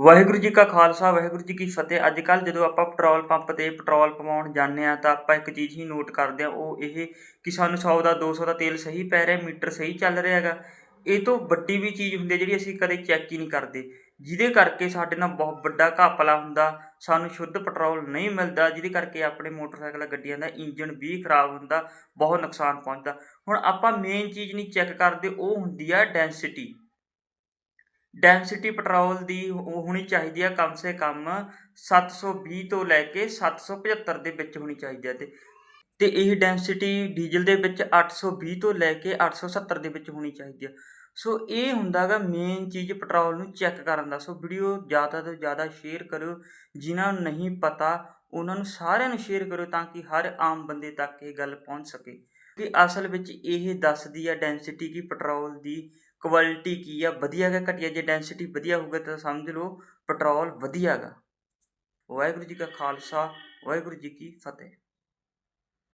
ਵਾਹਿਗੁਰੂ ਜੀ ਕਾ ਖਾਲਸਾ, ਵਾਹਿਗੁਰੂ ਜੀ ਕੀ ਫਤਿਹ। ਅੱਜ ਕੱਲ੍ਹ ਜਦੋਂ ਆਪਾਂ ਪੈਟਰੋਲ ਪੰਪ ਤੇ ਪੈਟਰੋਲ ਪਵਾਉਣ ਜਾਂਦੇ ਆ ਤਾਂ ਆਪਾਂ ਇੱਕ ਚੀਜ਼ ਹੀ ਨੋਟ ਕਰਦੇ ਆ ਉਹ ਇਹ ਕਿ ਸਾਨੂੰ 100 ਦਾ 200 ਦਾ ਤੇਲ ਸਹੀ ਪੈ ਰਿਹਾ, ਮੀਟਰ ਸਹੀ ਚੱਲ ਰਿਹਾ ਹੈਗਾ। ਇਹ ਤੋਂ ਵੱਡੀ ਵੀ ਚੀਜ਼ ਹੁੰਦੀ ਹੈ ਜਿਹੜੀ ਅਸੀਂ ਕਦੇ ਚੈੱਕ ਹੀ ਨਹੀਂ ਕਰਦੇ। ਜਿਹਦੇ ਕਰਕੇ ਸਾਡੇ ਨਾਲ ਬਹੁਤ ਵੱਡਾ ਘਾਪਲਾ ਹੁੰਦਾ, ਸਾਨੂੰ ਸ਼ੁੱਧ ਪੈਟਰੋਲ ਨਹੀਂ ਮਿਲਦਾ, ਜਿਹਦੇ ਕਰਕੇ ਆਪਣੇ ਮੋਟਰਸਾਈਕਲ, ਗੱਡੀਆਂ ਦਾ ਇੰਜਨ ਵੀ ਖਰਾਬ ਹੁੰਦਾ, ਬਹੁਤ ਨੁਕਸਾਨ ਪਹੁੰਚਦਾ। ਹੁਣ ਆਪਾਂ ਮੇਨ ਚੀਜ਼ ਨਹੀਂ ਚੈੱਕ ਕਰਦੇ, ਉਹ ਹੁੰਦੀ ਆ ਡੈਂਸਿਟੀ ਡੈਂਸਿਟੀ ਪੈਟਰੋਲ ਦੀ ਹੋਣੀ ਚਾਹੀਦੀ ਆ ਕਮ ਸੇ ਕਮ 720 ਤੋਂ ਲੈ ਕੇ 775 ਦੇ ਵਿੱਚ ਹੋਣੀ ਚਾਹੀਦੀ ਆ ਤੇ। ਤੇ ਇਹ ਡੈਂਸਿਟੀ ਡੀਜ਼ਲ ਦੇ ਵਿੱਚ 820 ਤੋਂ ਲੈ ਕੇ 870 ਦੇ ਵਿੱਚ ਹੋਣੀ ਚਾਹੀਦੀ ਆ। ਸੋ ਇਹ ਹੁੰਦਾਗਾ ਮੇਨ ਚੀਜ਼ ਪੈਟਰੋਲ ਨੂੰ ਚੈੱਕ ਕਰਨ ਦਾ। ਸੋ ਵੀਡੀਓ ਜ਼ਿਆਦਾ ਤੋਂ ਜ਼ਿਆਦਾ ਸ਼ੇਅਰ ਕਰੋ ਜਿਨ੍ਹਾਂ ਨੂੰ ਨਹੀਂ ਪਤਾ, ਉਹਨਾਂ ਨੂੰ ਸਾਰਿਆਂ ਨੂੰ ਸ਼ੇਅਰ ਕਰੋ ਤਾਂ ਕਿ ਹਰ ਆਮ ਬੰਦੇ ਤੱਕ ਇਹ ਗੱਲ ਪਹੁੰਚ ਸਕੇ। ਕਿ ਅਸਲ ਵਿੱਚ ਇਹ ਦੱਸਦੀ ਆ ਡੈਂਸਿਟੀ ਕੀ ਪੈਟਰੋਲ ਦੀ ਕੁਆਲਿਟੀ ਕੀ ਆ, ਵਧੀਆ ਹੈਗਾ ਘਟੀਆ? ਜੇ ਡੈਂਸਿਟੀ ਵਧੀਆ ਹੋਊਗਾ ਤਾਂ ਸਮਝ ਲਓ ਪੈਟਰੋਲ ਵਧੀਆ ਹੈਗਾ ਵਾਹਿਗੁਰੂ ਜੀ ਕਾ ਖਾਲਸਾ, ਵਾਹਿਗੁਰੂ ਜੀ ਕੀ ਫਤਿਹ।